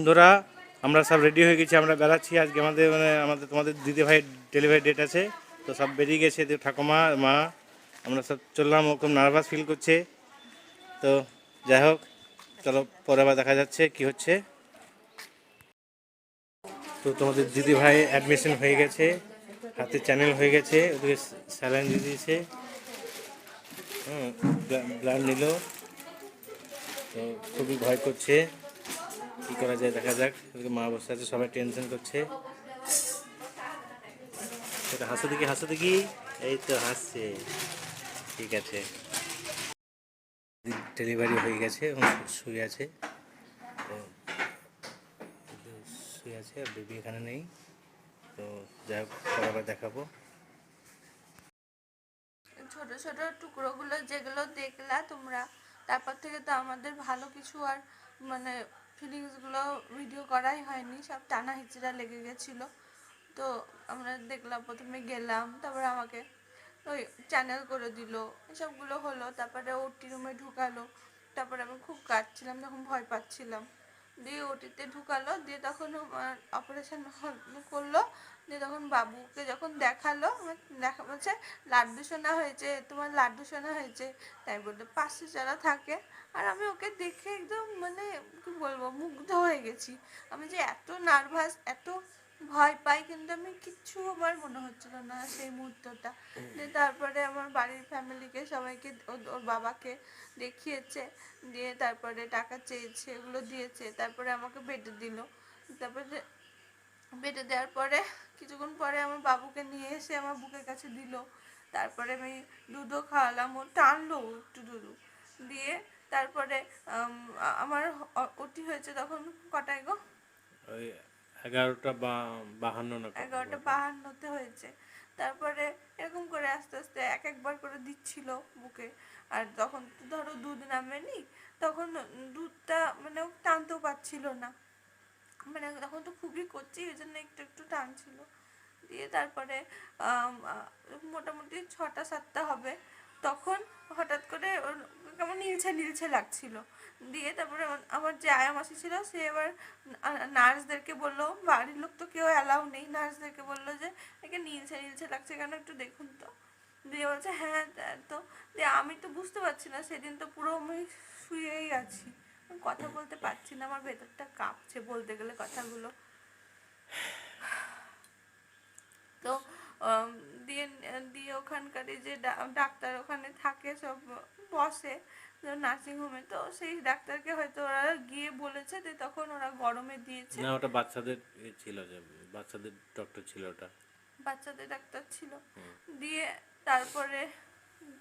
বন্ধুরা, আমরা সব রেডি হয়ে গেছি, আমরা বেড়াচ্ছি। আজকে আমাদের মানে আমাদের তোমাদের দিদি ভাই ডেলিভারি ডেট আছে, তো সব বেরিয়ে গেছে ঠাকুমা, মা, আমরা সব চললাম ও খুব নার্ভাস ফিল করছে। তো যাই হোক, চলো পরে আবার দেখা যাচ্ছে কি হচ্ছে। তো তোমাদের দিদি ভাই অ্যাডমিশন হয়ে গেছে, হাতে চ্যানেল হয়ে গেছে, ওদিকে স্যালাইন দিয়ে দিয়েছে। হুম ব্লাড নিল। তো খুবই ভয় করছে। কি করা যায় দেখা যাক। মা বসে আছে, সবাই টেনশন করছে। সেটা হাসো দেখি হাসো দেখি। এই তো হাসছে। ঠিক আছে। ডেলিভারি হয়ে গেছে শুয়ে আছে। শুয়ে আছে, আর বেবি এখানে নেই। তো যাই হোক দেখাবো। ছোট ছোট টুকরোগুলো যেগুলো দেখলা তোমরা, তারপর থেকে তো আমাদের ভালো কিছু আর মানে ফিলিংসগুলো ভিডিও করাই হয়নি, সব টানা হিচড়া লেগে গেছিল। তো আমরা দেখলাম, প্রথমে গেলাম, তারপরে আমাকে ওই চ্যানেল করে দিল, এসবগুলো হলো, তারপরে ওটি রুমে ঢুকালো, তারপরে আমি খুব কাটছিলাম তখন ভয় পাচ্ছিলাম। দিয়ে ওটিতে ঢুকালো, দিয়ে তখন অপারেশন করল দিয়ে তখন বাবুকে যখন দেখাল দেখা, বলছে, লাড্ডু সোনা হয়েছে, তোমার লাড্ডু সোনা হয়েছে। তাই বলতে পাশে যারা থাকে। আর আমি ওকে দেখে একদম মানে কি বলব, মুগ্ধ হয়ে গেছি। আমি যে এত নার্ভাস এত ভয় পাই, কিন্তু আমি কিচ্ছু আমার মনে হচ্ছিল না সেই মুহূর্তটা। দিয়ে তারপরে আমার বাড়ির ফ্যামিলিকে, সবাইকে ওর বাবাকে দেখিয়েছে, দিয়ে তারপরে টাকা চেয়েছে এগুলো দিয়েছে, তারপরে আমাকে বেডে দিল। তারপরে, বেডে দেওয়ার পরে কিছুক্ষণ পরে আমার বাবুকে নিয়ে এসে আমার বুকের কাছে দিল। তারপরে আমি দুধও খাওয়ালাম ও টানলো একটু দুধু। দিয়ে তারপরে আমার ওটি হয়েছে তখন কটায় গো? এগারোটা বাহান্ন না এগারোটা বাহান্নতে হয়েছে। তারপরে এরকম করে আস্তে আস্তে এক একবার করে দিচ্ছিল বুকে। আর তখন তো ধরো দুধ নামেনি তখন দুধটা মানে টানতেও পারছিল না। মানে তখন তো খুবই করছি ওই জন্য একটু একটু টানছিল দিয়ে তারপরে মোটামুটি ছটা, সাতটা হবে। তখন হঠাৎ করে কেমন নীলছে নীলছে লাগছিল। দিয়ে তারপরে আমার- যে আয়া মাসি ছিল, সে এবার নার্সদেরকে বলল, বাড়ির লোক তো কেউ অ্যালাউ নেই। নার্সদেরকে বলল যে, একে নীলছে নীলছে লাগছে কেন একটু দেখুন তো। দিয়ে বলছে হ্যাঁ তো। দিয়ে আমি তো বুঝতে পারছি না, সেদিন তো পুরো আমি শুয়েই আছি। কথা বলতে পারছি না আমার ভেতরটা কাঁপছে বলতে গেলে কথাগুলো। তো দিয়ে দিয়ে ওখানকার যে ডাক্তার ওখানে থাকে সব বসে নার্সিং হোমে তো সেই ডাক্তারকে হয়তো ওরা গিয়ে বলেছে যে তখন ওরা গরমে দিয়েছে। না ওটা বাচ্চাদের ছিল যে বাচ্চাদের ডক্টর ছিল ওটা। বাচ্চাদের ডাক্তার ছিল। দিয়ে তারপরে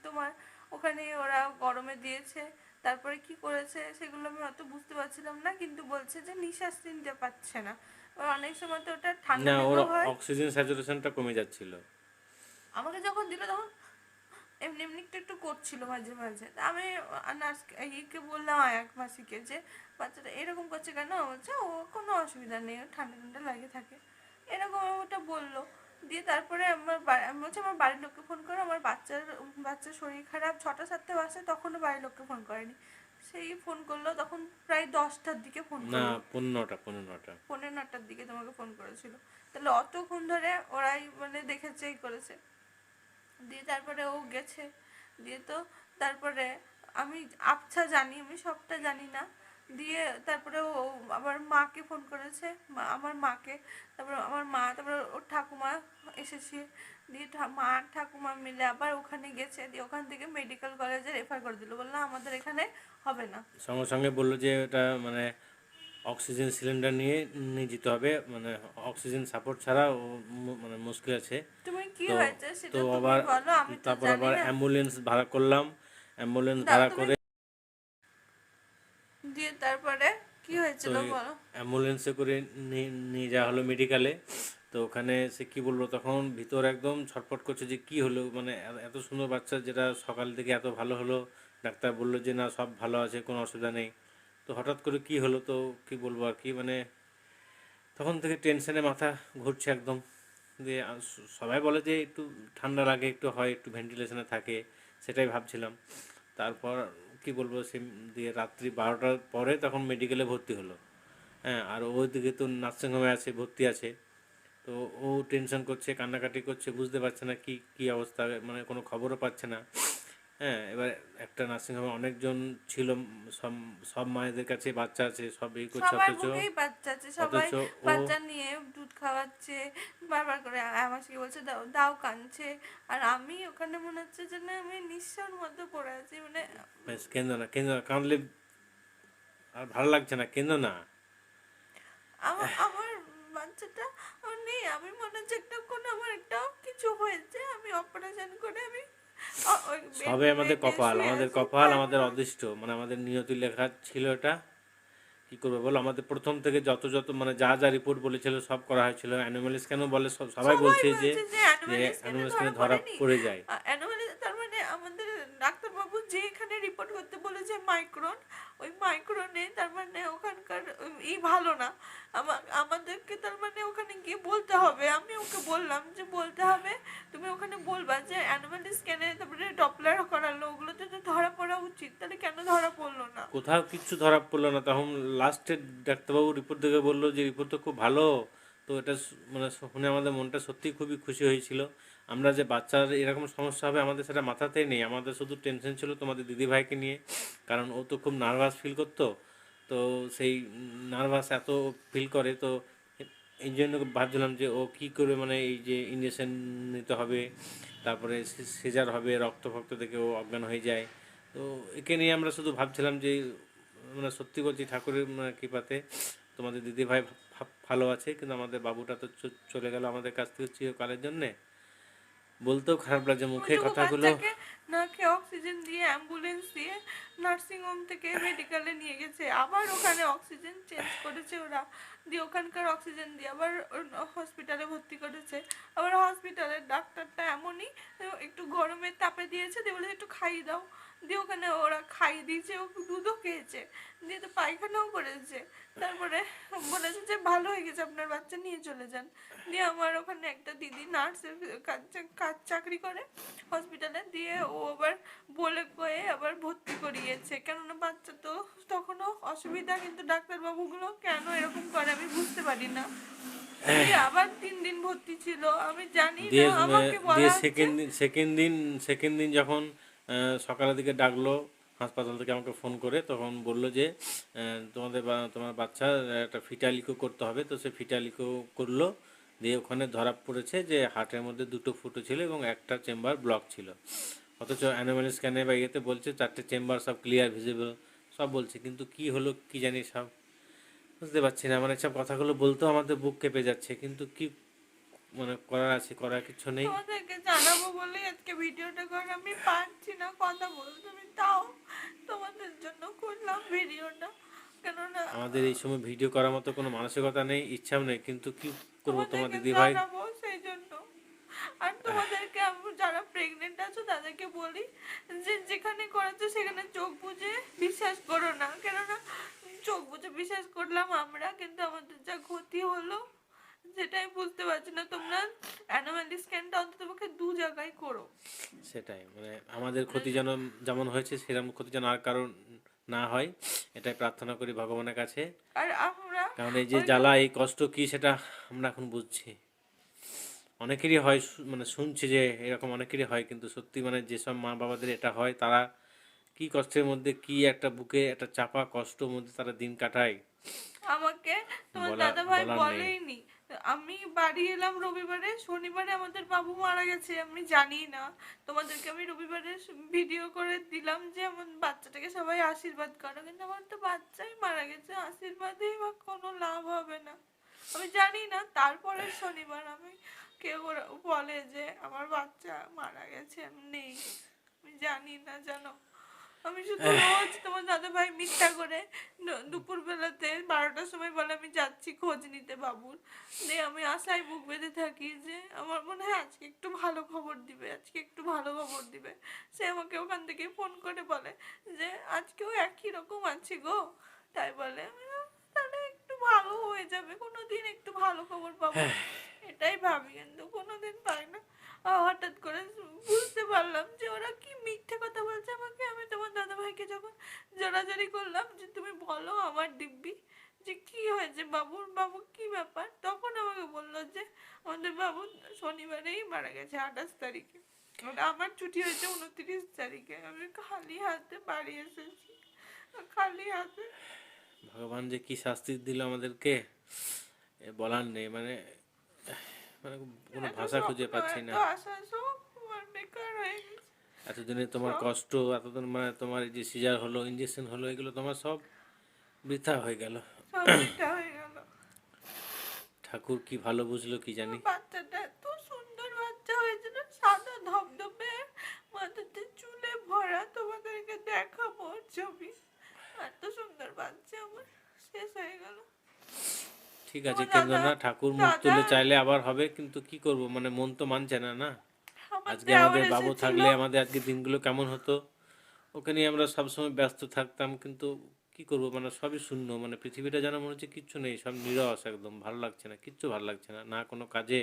তোমার ওখানে ওরা গরমে দিয়েছে। তারপরে কি করেছে সেগুলো আমি অত বুঝতে পারছিলাম না কিন্তু বলছে যে নিঃশ্বাস নিতে পারছে না। এবার অনেক সময় তো ওটা ঠান্ডা না ওর হয়। অক্সিজেন স্যাচুরেশনটা কমে যাচ্ছিল। আমাকে যখন দিল তখন এমনি এমনি একটু একটু করছিল মাঝে মাঝে। আমি নার্স ইকে বললাম এক মাসিকে যে বাচ্চাটা এরকম করছে কেন? বলছে ও কোনো অসুবিধা নেই ঠান্ডা ঠান্ডা লাগে থাকে। এরকম ওটা বলল। দিয়ে তারপরে আমার আমি বলছি আমার বাড়ির লোককে ফোন করো আমার বাচ্চার বাচ্চার শরীর খারাপ ছটা সাতটা বাজে তখনও বাড়ির লোককে ফোন করেনি। সেই ফোন করল তখন প্রায় দশটার দিকে ফোন না পনেরোটা পনেরোটা পনেরো নটার দিকে তোমাকে ফোন করেছিল। তাহলে অতক্ষণ ধরে ওরাই মানে দেখেছে এই করেছে। দিয়ে তারপরে ও গেছে। দিয়ে তো তারপরে আমি আবছা জানি আমি সবটা জানি না। দিয়ে তারপরে ও আবার মাকে ফোন করেছে আমার মাকে। তারপরে আমার মা তারপরে ওর ঠাকুমা এসেছে। দিয়ে মা ঠাকুমা মিলে আবার ওখানে গেছে। দিয়ে ওখান থেকে মেডিকেল কলেজে রেফার করে দিল। বলল আমাদের এখানে হবে না। সঙ্গে সঙ্গে বলল যে ওটা মানে অক্সিজেন সিলিন্ডার নিয়ে নিয়ে যেতে হবে। মানে অক্সিজেন সাপোর্ট ছাড়া ও মানে মুশকিল আছে। তুমি কি হয়েছে সেটা তো আবার আমি তারপর আবার অ্যাম্বুলেন্স ভাড়া করলাম। অ্যাম্বুলেন্স ভাড়া করে দিয়ে তারপরে কি হয়েছিল বলো? অ্যাম্বুলেন্সে করে নিয়ে যাওয়া হলো মেডিকেলে তো ওখানে সে কি বলব তখন ভিতর একদম ছটফট করছে যে কি হলো? মানে এত সুন্দর বাচ্চা যেটা সকাল থেকে এত ভালো হলো। ডাক্তার বলল যে না সব ভালো আছে কোনো অসুবিধা নেই। তো হঠাৎ করে কি হলো তো কি বলব আর কি মানে তখন থেকে টেনশনে মাথা ঘুরছে একদম। দিয়ে আ- সবাই বলে যে একটু ঠান্ডা লাগে একটু হয় একটু ভেন্টিলেশনে থাকে সেটাই ভাবছিলাম। তারপর কি বলব সে দিয়ে রাত্রি বারোটার পরে তখন মেডিকেলে ভর্তি হলো। হ্যাঁ আর ওইদিকে তো নার্সিংহোমে আছে, ভর্তি আছে। তো ও টেনশন করছে, কান্নাকাটি করছে, বুঝতে পারছে না কি কি অবস্থা মানে কোনো খবরও পাচ্ছে না। হ্যাঁ এবার একটা নার্সিংহোমে অনেকজন ছিল সব সব মায়েদের কাছে বাচ্চা আছে সব এই করছে অথচ বাচ্চা আছে সবাই বাচ্চা নিয়ে দুধ খাওয়াচ্ছে বারবার করে আমাকে বলছে দাও দাও কাঁদছে। আর আমি ওখানে মনে হচ্ছে যে না আমি নিঃস্বর মধ্যে পড়ে আছি মানে বেশ কেন্দ্র না কেন্দ্র না কাঁদলে আর ভালো লাগছে না কেন্দ্র না আমার আমার বাচ্চাটা নেই আমি মনে হচ্ছে একটা কোনো আমার একটা কিছু হয়েছে আমি অপারেশন করে আমি সবে আমাদের কপাল আমাদের কপাল আমাদের অদৃষ্ট। মানে আমাদের নিয়তি লেখা ছিল এটা। কি করবে বলো? আমাদের প্রথম থেকে যত যত মানে যা যা রিপোর্ট বলেছিল সব করা হয়েছিল। অ্যানিমেল কেন বলে সব সবাই বলছে যে অ্যানিমেল অ্যানিমালিস ধরা? পড়ে যায় অ্যানোমালি তার মানে আমাদের ডাক্তারবাবু যে এখানে রিপোর্ট করতে বলেছে মাইক্রন ওই মাইক্রনে তার মানে ওখানকার ই ভালো না। আমা- আমাদেরকে তার মানে ওখানে গিয়ে বলতে হবে। আমি ওকে বললাম যে, বলতে হবে, তুমি ওখানে বলবা যে অ্যানোমালি স্ক্যানে তারপরে ডপলার করালো, ওগুলোতে তো ধরা পড়া উচিত। তাহলে কেন ধরা পড়ল না? কোথাও কিচ্ছু ধরা পড়ল না। তখন লাস্টে ডাক্তারবাবু রিপোর্ট দেখে বলল যে রিপোর্ট তো খুব ভালো। তো এটা মানে শুনে আমাদের মনটা সত্যিই খুবই খুশি হয়েছিল। আমরা যে বাচ্চার এরকম সমস্যা হবে, আমাদের সেটা মাথাতেই নেই। আমাদের শুধু টেনশন ছিল তোমাদের দিদিভাইকে নিয়ে, কারণ ও তো খুব নার্ভাস ফিল করতো। তো সেই নার্ভাস এত ফিল করে, তো এই জন্য ভাবছিলাম যে ও কি করে মানে এই যে ইঞ্জেকশন নিতে হবে, তারপরে সিজার হবে রক্ত ফক্ত দেখে ও অজ্ঞান হয়ে যায়। তো একে নিয়ে আমরা শুধু ভাবছিলাম যে মানে সত্যি বলছি ঠাকুরের মানে কৃপাতে তোমাদের দিদিভাই ভালো আছে, কিন্তু আমাদের বাবুটা তো চলে গেল আমাদের কাছ থেকে চিরকালের জন্যে। বলতেও খারাপ লাগছে মুখে কথাগুলো। নাকে অক্সিজেন দিয়ে অ্যাম্বুলেন্স দিয়ে নার্সিং হোম থেকে মেডিকেলে নিয়ে গেছে। আবার ওখানে অক্সিজেন চেঞ্জ করেছে ওরা। দিয়ে ওখানকার অক্সিজেন দিয়ে আবার হসপিটালে ভর্তি করেছে। আবার হসপিটালের ডাক্তারটা এমনই একটু গরমের তাপে দিয়েছে দিয়ে বলে একটু খাইয়ে দাও। দিয়ে ওখানে ওরা খাইয়ে দিয়েছে ও দুধও খেয়েছে দিয়ে তো পায়খানাও করেছে। তারপরে বলেছে যে ভালো হয়ে গেছে আপনার বাচ্চা নিয়ে চলে যান। দিয়ে আমার ওখানে একটা দিদি নার্সের কাজ চাকরি করে হসপিটালে দিয়ে ও আবার বলে কয়ে আবার ভর্তি করিয়েছে। কেননা বাচ্চা তো তখনও অসুবিধা কিন্তু ডাক্তারবাবুগুলো কেন এরকম করে আমি বুঝতে পারি না। আবার তিন দিন ভর্তি ছিল আমি জানি না আমাকে বলা সেকেন্ড দিন সেকেন্ড দিন সেকেন্ড দিন যখন সকালের দিকে ডাকলো, হাসপাতাল থেকে আমাকে ফোন করে, তখন বলল যে তোমাদের তোমার বাচ্চার একটা ফিটালিকো করতে হবে। তো সে ফিটালিকো করল, দিয়ে ওখানে ধরা পড়েছে যে, হার্টের মধ্যে দুটো ফুটো ছিল এবং একটা চেম্বার ব্লক ছিল। অথচ অ্যানিমাল স্ক্যানে বা ইয়েতে বলছে, চারটে চেম্বার সব ক্লিয়ার ভিজিবল সব বলছে। কিন্তু কি হলো, কি জানি সব? বুঝতে পারছি না। মানে সব কথাগুলো বলতেও আমাদের বুক কেঁপে যাচ্ছে। কিন্তু কি মানে করার আছে করার কিছু নেই। তোমাদেরকে জানাব বলেই আজকে ভিডিওটা করে আমি পারছি না কথা বলতে আমি তাও তোমাদের জন্য করলাম ভিডিওটা। কেননা আমাদের এই সময় ভিডিও করার মতো কোনো মানসিকতা নেই ইচ্ছাও নেই কিন্তু কি করব তোমার দিদি ভাই? সেই জন্য আর তোমাদেরকে আমি যারা প্রেগনেন্ট আছো তাদেরকে বলি যে যেখানে করাচ্ছ সেখানে চোখ বুঝে বিশ্বাস করো না। কেননা চোখ বুঝে বিশ্বাস করলাম আমরা কিন্তু আমাদের যা ক্ষতি হলো সেটাই বুঝতে পারছি না। তোমরা অ্যানোমালি স্ক্যানটা অন্তত পক্ষে দু জায়গায় করো। সেটাই মানে আমাদের ক্ষতি যেন যেমন হয়েছে সেরকম ক্ষতি যেন আর কারণ না হয় এটাই প্রার্থনা করি ভগবানের কাছে। আর আমরা কারণ এই যে জ্বালা এই কষ্ট কি সেটা আমরা এখন বুঝছি। অনেকেরই হয় মানে শুনছি যে এরকম অনেকেরই হয় কিন্তু সত্যি মানে যেসব মা বাবাদের এটা হয় তারা কি কষ্টের মধ্যে কি একটা বুকে একটা চাপা কষ্টের মধ্যে তারা দিন কাটায়? আমাকে তোমার দাদা ভাই। বলেইনি। আমি বাড়ি এলাম রবিবারে, শনিবারে আমাদের বাবু মারা গেছে, আমি জানি না। তোমাদেরকে আমি রবিবারে ভিডিও করে দিলাম যে আমার বাচ্চাটাকে সবাই আশীর্বাদ করো, কিন্তু আমার তো বাচ্চাই মারা গেছে, আশীর্বাদেই বা কোনো লাভ হবে না। আমি জানি না, তারপরে শনিবার আমি কেউ বলে যে আমার বাচ্চা মারা গেছে নেই। আমি জানি না জানো আমি শুধু রোজ তোমার দাদা ভাই মিথ্যা করে দুপুর বেলাতে বারোটার সময় বলে, আমি যাচ্ছি খোঁজ নিতে বাবুর। দিয়ে আমি আশায় বুক বেঁধে থাকি যে, আমার মনে হয় আজকে একটু ভালো খবর দিবে, আজকে একটু ভালো খবর দিবে। সে আমাকে ওখান থেকে ফোন করে বলে যে, আজকেও একই রকম আছে গো। তাই বলে তাহলে একটু ভালো হয়ে যাবে, কোনোদিন একটু ভালো খবর পাবো। এটাই ভাবি, কিন্তু কোনোদিন পাই না। হঠাৎ করে বুঝতে পারলাম যে ওরা কি মিথ্যে কথা বলছে আমাকে। আমি তোমার দাদা ভাইকে যখন জোরাজোরি করলাম যে তুমি বলো আমার দিব্যি যে কি হয়েছে, বাবুর বাবু কি ব্যাপার? তখন আমাকে বলল যে আমাদের বাবু শনিবারেই মারা গেছে আঠাশ তারিখে। আমার ছুটি হয়েছে উনত্রিশ তারিখে। আমি খালি হাতে বাড়ি এসেছি। খালি হাতে। ভগবান যে কি শাস্তি দিল আমাদেরকে বলার নেই। মানে মানে কোনো ভাষা খুঁজে পাচ্ছি না। এতদিনে তোমার কষ্ট এতদিন মানে তোমার এই যে সিজার হলো ইঞ্জেকশন হলো এগুলো তোমার সব বৃথা হয়ে গেল। হয়ে ঠাকুর কি ভালো বুঝলো কি জানি। বাচ্চাটা এত সুন্দর বাচ্চা হয়েছিল সাদা ধবধবে মাথাতে চুলে ভরা তোমাদেরকে দেখাবো ছবি। এত সুন্দর বাচ্চা আমার শেষ হয়ে গেল। ঠিক আছে কেন্দ্র না ঠাকুর মুখ তুলে চাইলে আবার হবে কিন্তু কি করব? মানে মন তো মানছে না না? আজকে আমাদের বাবু থাকলে আমাদের আজকে দিনগুলো কেমন হতো? ওকে নিয়ে আমরা সবসময় ব্যস্ত থাকতাম কিন্তু কি করব? মানে সবই শূন্য মানে পৃথিবীটা যেন মনে হচ্ছে কিচ্ছু নেই সব নিরস একদম ভালো লাগছে না কিচ্ছু ভালো লাগছে না না কোনো কাজে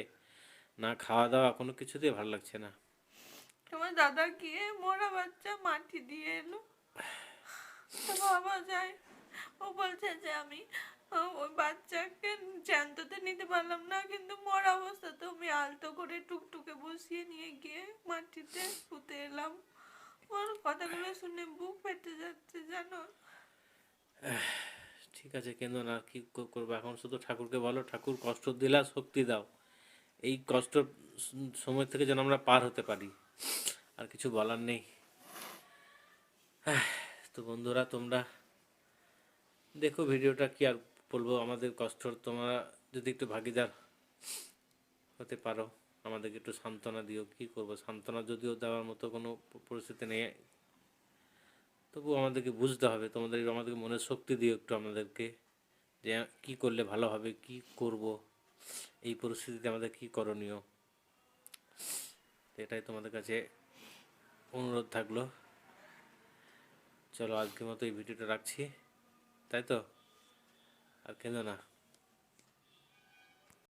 না খাওয়া দাওয়া কোনো কিছুতেই ভালো লাগছে না। তোমার দাদা গিয়ে মোরা বাচ্চা মাটি দিয়ে এলো। বাবা যায় ও বলছে যে আমি ওই বাচ্চাকে জ্যান্ততে নিতে পারলাম না, কিন্তু মরা অবস্থাতে আমি আলতো করে টুকটুকে বসিয়ে নিয়ে গিয়ে মাটিতে পুঁতে এলাম। ওর কথাগুলো শুনে বুক ফেটে যাচ্ছে, জানো? ঠিক আছে কেন্দ্র না কি করব? এখন শুধু ঠাকুরকে বলো, ঠাকুর কষ্ট দিলা, শক্তি দাও। এই কষ্ট সময় থেকে যেন আমরা পার হতে পারি। আর কিছু বলার নেই। তো বন্ধুরা, তোমরা দেখো ভিডিওটা কি আর বলব, আমাদের কষ্ট তোমরা যদি একটু ভাগিদার হতে পারো, আমাদেরকে একটু সান্ত্বনা দিও, কি করব? সান্ত্বনা যদিও দেওয়ার মতো কোনো পরিস্থিতি নেই তবু আমাদেরকে বুঝতে হবে, তোমাদের আমাদেরকে মনের শক্তি দিও একটু আমাদেরকে, যে কি করলে ভালো হবে, কি করব? এই পরিস্থিতিতে আমাদের কি করণীয়? এটাই তোমাদের কাছে অনুরোধ থাকল। চলো আজকের মতো এই ভিডিওটা রাখছি, তাই তো? আর কেন না